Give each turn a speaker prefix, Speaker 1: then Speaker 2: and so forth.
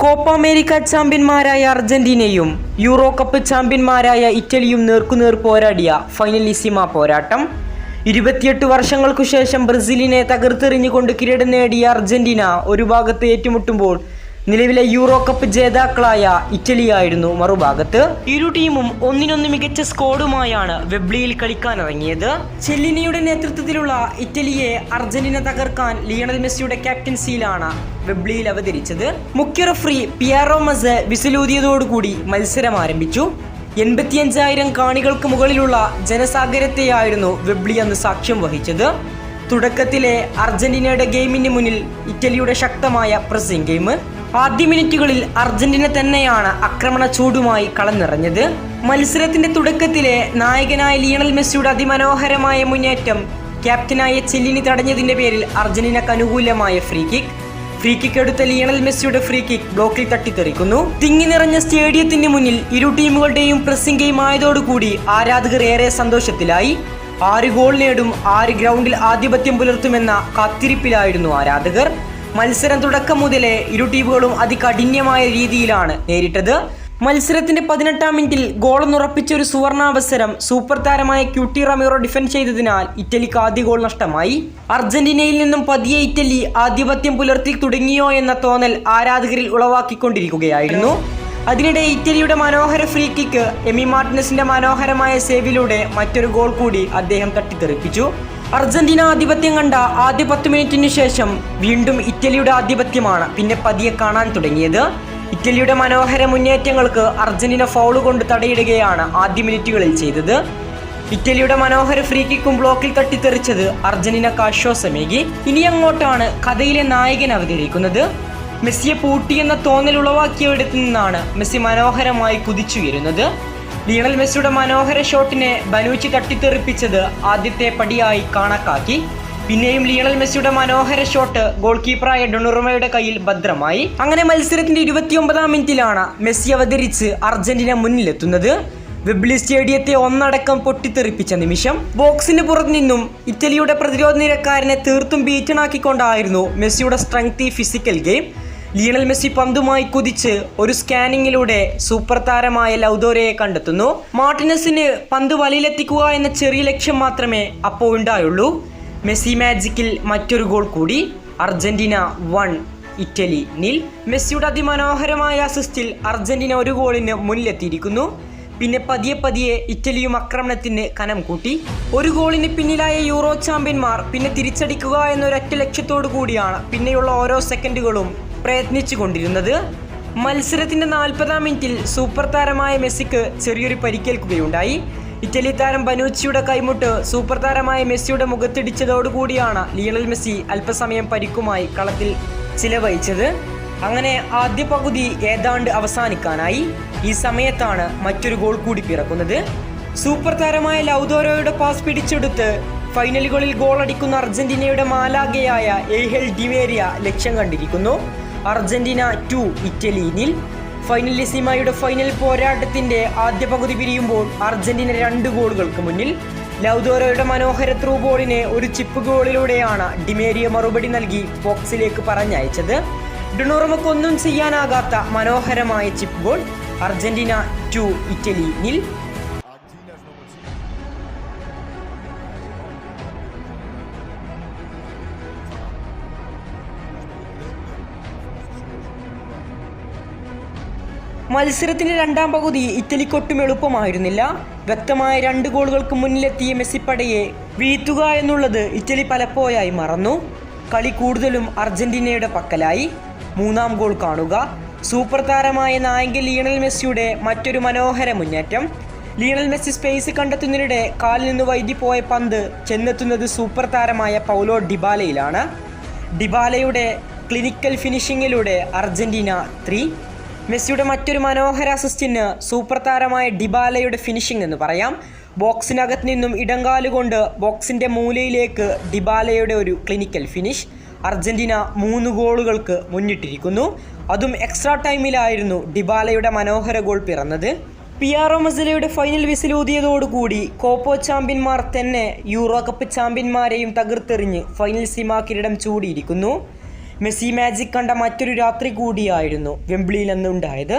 Speaker 1: Copa America ചാമ്പ്യന്മാരായ അർജന്റീനയും euro cup ചാമ്പ്യന്മാരായ ഇറ്റലിയും നേർക്കുനേർ പോരാടിയ ഫൈനലിസിമ പോരാട്ടം. ഇരുപത്തിയെട്ട് വർഷങ്ങൾക്കു ശേഷം ബ്രസീലിനെ തകർത്തെറിഞ്ഞുകൊണ്ട് കിരീടം നേടിയ അർജന്റീന ഒരു ഭാഗത്ത് ഏറ്റുമുട്ടുമ്പോൾ നിലവിലെ യൂറോ കപ്പ് ജേതാക്കളായ ഇറ്റലിയായിരുന്നു മറുഭാഗത്ത്. ഇരു ടീമും ഒന്നിനൊന്ന് മികച്ച സ്കോഡുമായാണ് വെബ്ലിയിൽ കളിക്കാനിറങ്ങിയത്. ചെല്ലിനിയുടെ നേതൃത്വത്തിലുള്ള ഇറ്റലിയെ അർജന്റീന തകർക്കാൻ ലിയണൽ മെസ്സിയുടെ ക്യാപ്റ്റൻസിയിലാണ് വെബ്ലിയിൽ അവതരിച്ചത്. മുഖ്യ റഫറി പിയാറോ മസ് വിസിലൂതിയതോടുകൂടി മത്സരം ആരംഭിച്ചു. എൺപത്തിയഞ്ചായിരം കാണികൾക്ക് മുകളിലുള്ള ജനസാഗരത്തെയായിരുന്നു വെബ്ലി അന്ന് സാക്ഷ്യം വഹിച്ചത്. തുടക്കത്തിലെ അർജന്റീനയുടെ ഗെയിമിന് മുന്നിൽ ഇറ്റലിയുടെ ശക്തമായ പ്രസിംഗ് ഗെയിം ആദ്യ മിനിറ്റുകളിൽ അർജന്റീന തന്നെയാണ് ആക്രമണ ചൂടുമായി കളഞ്ഞിറഞ്ഞത് മത്സരത്തിന്റെ തുടക്കത്തിലെ നായകനായ ലിയണൽ മെസ്സിയുടെ അതിമനോഹരമായ മുന്നേറ്റം ക്യാപ്റ്റനായ ചെല്ലിനി തടഞ്ഞതിന്റെ പേരിൽ അർജന്റീനക്ക് അനുകൂലമായ ഫ്രീ കിക്ക് ഫ്രീ കിക്ക് എടുത്ത ലിയണൽ മെസ്സിയുടെ ഫ്രീ കിക്ക് ബ്ലോക്കിൽ തട്ടിത്തെറിക്കുന്നു. തിങ്ങി നിറഞ്ഞ സ്റ്റേഡിയത്തിന് മുന്നിൽ ഇരു ടീമുകളുടെയും പ്രസിംഗ് ഗെയിം ആയതോടുകൂടി ആരാധകർ ഏറെ സന്തോഷത്തിലായി. ആറ് ഗോൾ നേടും ആറ് ഗ്രൗണ്ടിൽ ആധിപത്യം പുലർത്തുമെന്ന കാത്തിരിപ്പിലായിരുന്നു ആരാധകർ. മത്സരം തുടക്കം മുതലേ ഇരു ടീമുകളും അതികഠിന്യമായ രീതിയിലാണ് നേരിട്ടത്. മത്സരത്തിന്റെ പതിനെട്ടാം മിനിറ്റിൽ ഗോളെന്നുറപ്പിച്ച ഒരു സുവർണാവസരം സൂപ്പർ താരമായ ക്യൂട്ടി റമീറോ ഡിഫൻഡ് ചെയ്തതിനാൽ ഇറ്റലിക്ക് ആദ്യ ഗോൾ നഷ്ടമായി. അർജന്റീനയിൽ നിന്നും പതിയെ ഇറ്റലി ആധിപത്യം പുലർത്തി തുടങ്ങിയോ എന്ന തോന്നൽ ആരാധകരിൽ ഉളവാക്കിക്കൊണ്ടിരിക്കുകയായിരുന്നു. അതിനിടെ ഇറ്റലിയുടെ മനോഹര ഫ്രീ കിക്ക് എമി മാർട്ടിനസിന്റെ മനോഹരമായ സേവിലൂടെ മറ്റൊരു ഗോൾ കൂടി അദ്ദേഹം തട്ടിത്തെറിപ്പിച്ചു. അർജന്റീന ആധിപത്യം കണ്ട ആദ്യ പത്ത് മിനിറ്റിന് ശേഷം വീണ്ടും ഇറ്റലിയുടെ ആധിപത്യമാണ്. പിന്നെ പതിയെ കാണാൻ തുടങ്ങിയത്. ഇറ്റലിയുടെ മനോഹര മുന്നേറ്റങ്ങൾക്ക് അർജന്റീന ഫൗൾ കൊണ്ട് തടയിടുകയാണ് ആദ്യ മിനിറ്റുകളിൽ ചെയ്തത്. ഇറ്റലിയുടെ മനോഹര ഫ്രീ കിക്കും ബ്ലോക്കിൽ തട്ടിത്തെറിച്ചത് അർജന്റീനക്ക് ആശ്വാസമേകി ഇനി അങ്ങോട്ടാണ് കഥയിലെ നായകൻ അവതരിക്കുന്നത്. മെസ്സിയെ പൂട്ടിയെന്ന തോന്നൽ ഉളവാക്കിയവിടത്തു നിന്നാണ് മെസ്സി മനോഹരമായി കുതിച്ചുയരുന്നത്. ലിയണൽ മെസ്സിയുടെ മനോഹര ഷോട്ടിനെ ബനൂച്ചി തട്ടിത്തെറിപ്പിച്ചത് ആദ്യത്തെ പടിയായി കണക്കാക്കി. പിന്നെയും ലിയണൽ മെസ്സിയുടെ മനോഹര ഷോട്ട് ഗോൾ കീപ്പറായ ഡൊണുറുമയുടെ കയ്യിൽ ഭദ്രമായി. അങ്ങനെ മത്സരത്തിന്റെ ഇരുപത്തിയൊമ്പതാം മിനിറ്റിലാണ് മെസ്സി അവതരിച്ച് അർജന്റീന മുന്നിലെത്തുന്നത്. വെബ്ലി സ്റ്റേഡിയത്തെ ഒന്നടക്കം പൊട്ടിത്തെറിപ്പിച്ച നിമിഷം ബോക്സിന് പുറത്തു നിന്നും ഇറ്റലിയുടെ പ്രതിരോധ നിരക്കാരനെ തീർത്തും ബീറ്റണാക്കിക്കൊണ്ടായിരുന്നു മെസ്സിയുടെ സ്ട്രെങ്തി ഫിസിക്കൽ ഗെയിം ലിയണൽ മെസ്സി പന്തുമായി കുതിച്ച് ഒരു സ്കാനിങ്ങിലൂടെ സൂപ്പർ താരമായ ലൗദോരയെ കണ്ടെത്തുന്നു. മാർട്ടിനസിന് പന്ത് വലയിലെത്തിക്കുക എന്ന ചെറിയ ലക്ഷ്യം മാത്രമേ അപ്പോൾ ഉണ്ടായുള്ളൂ. മെസ്സി മാജിക്കിൽ മറ്റൊരു ഗോൾ കൂടി. അർജന്റീന വൺ ഇറ്റലി നിൽ. മെസ്സിയുടെ അതിമനോഹരമായ അസിസ്റ്റിൽ അർജന്റീന ഒരു ഗോളിന് മുന്നിലെത്തിയിരിക്കുന്നു. പിന്നെ പതിയെ പതിയെ ഇറ്റലിയും ആക്രമണത്തിന് കനം കൂട്ടി. ഒരു ഗോളിന് പിന്നിലായ യൂറോ ചാമ്പ്യന്മാർ പിന്നെ തിരിച്ചടിക്കുക എന്നൊരൊറ്റ ലക്ഷ്യത്തോടു കൂടിയാണ് പിന്നെയുള്ള ഓരോ സെക്കൻഡുകളും പ്രയത്നിച്ചു കൊണ്ടിരുന്നത് മത്സരത്തിന്റെ നാൽപ്പതാം മിനിറ്റിൽ സൂപ്പർ താരമായ മെസ്സിക്ക് ചെറിയൊരു പരിക്കേൽക്കുകയുണ്ടായി. ഇറ്റലി താരം ബനൂച്ചിയുടെ കൈമുട്ട് സൂപ്പർ താരമായ മെസ്സിയുടെ മുഖത്തിടിച്ചതോടുകൂടിയാണ് ലിയണൽ മെസ്സി അല്പസമയം പരിക്കുമായി കളത്തിൽ ചിലവഴിച്ചത്. അങ്ങനെ ആദ്യ പകുതി ഏതാണ്ട് അവസാനിക്കാനായി. ഈ സമയത്താണ് മറ്റൊരു ഗോൾ കൂടി പിറക്കുന്നത്. സൂപ്പർ താരമായ ലൗദോരോയുടെ പാസ് പിടിച്ചെടുത്ത് ഫൈനലുകളിൽ ഗോൾ അടിക്കുന്ന അർജന്റീനയുടെ മാലാഗയായ എയ്ഹെൽ ഡിവേരിയ ലക്ഷ്യം കണ്ടിരിക്കുന്നു. അർജന്റീന ടു ഇറ്റലിയിൽ ഫൈനലിസിമയുടെ ഫൈനൽ പോരാട്ടത്തിന്റെ ആദ്യ പകുതി പിരിയുമ്പോൾ അർജന്റീന രണ്ട് ഗോളുകൾക്ക് മുന്നിൽ. ലൗദോറയുടെ മനോഹര ത്രൂ ബോളിനെ ഒരു ചിപ്പ് ഗോളിലൂടെയാണ് ഡിമേരിയ മറുപടി നൽകി ബോക്സിലേക്ക് പറഞ്ഞയച്ചത്. ഡുണോർമക്കൊന്നും ചെയ്യാനാകാത്ത മനോഹരമായ chip goal Argentina two Italy മത്സരത്തിന്റെ രണ്ടാം പകുതി ഇറ്റലിക്കൊട്ടും എളുപ്പമായിരുന്നില്ല. വ്യക്തമായ രണ്ട് ഗോളുകൾക്ക് മുന്നിലെത്തിയ മെസ്സിപ്പടയെ വീഴ്ത്തുക എന്നുള്ളത് ഇറ്റലി പലപ്പോഴായി മറന്നു. കളി കൂടുതലും അർജന്റീനയുടെ പക്കലായി. മൂന്നാം ഗോൾ കാണുക. സൂപ്പർ താരമായ നായകൻ ലിയണൽ മെസ്സിയുടെ മറ്റൊരു മനോഹര മുന്നേറ്റം. ലിയണൽ മെസ്സി സ്പേസ് കണ്ടെത്തുന്നതിനിടെ കാലിൽ നിന്ന് വൈദ്യു പോയ പന്ത് ചെന്നെത്തുന്നത് സൂപ്പർ താരമായ പൗലോ ഡിബാലയിലാണ്. ഡിബാലയുടെ ക്ലിനിക്കൽ ഫിനിഷിങ്ങിലൂടെ അർജന്റീന ത്രീ. മെസ്സിയുടെ മറ്റൊരു മനോഹര അസിസ്റ്റിന് സൂപ്പർ താരമായ ഡിബാലയുടെ ഫിനിഷിംഗ് എന്ന് പറയാം. ബോക്സിനകത്ത് നിന്നും ഇടങ്കാലുകൊണ്ട് ബോക്സിന്റെ മൂലയിലേക്ക് ഡിബാലയുടെ ഒരു ക്ലിനിക്കൽ ഫിനിഷ് അർജന്റീന മൂന്ന് ഗോളുകൾക്ക് മുന്നിട്ടിരിക്കുന്നു. അതും എക്സ്ട്രാ ടൈമിലായിരുന്നു ഡിബാലയുടെ മനോഹര ഗോൾ പിറന്നത്. പിയാറോ മസലയുടെ ഫൈനൽ വിസിലൂതിയതോടുകൂടി കോപ്പോ ചാമ്പ്യന്മാർ തന്നെ യൂറോ കപ്പ് ചാമ്പ്യന്മാരെയും തകർത്തെറിഞ്ഞ് ഫൈനൽ സീമാ കിരീടം ചൂടിയിരിക്കുന്നു. മെസ്സി മാജിക് കണ്ട മറ്റൊരു രാത്രി കൂടിയായിരുന്നു വെംബ്ലിയിൽ അന്നുണ്ടായത്.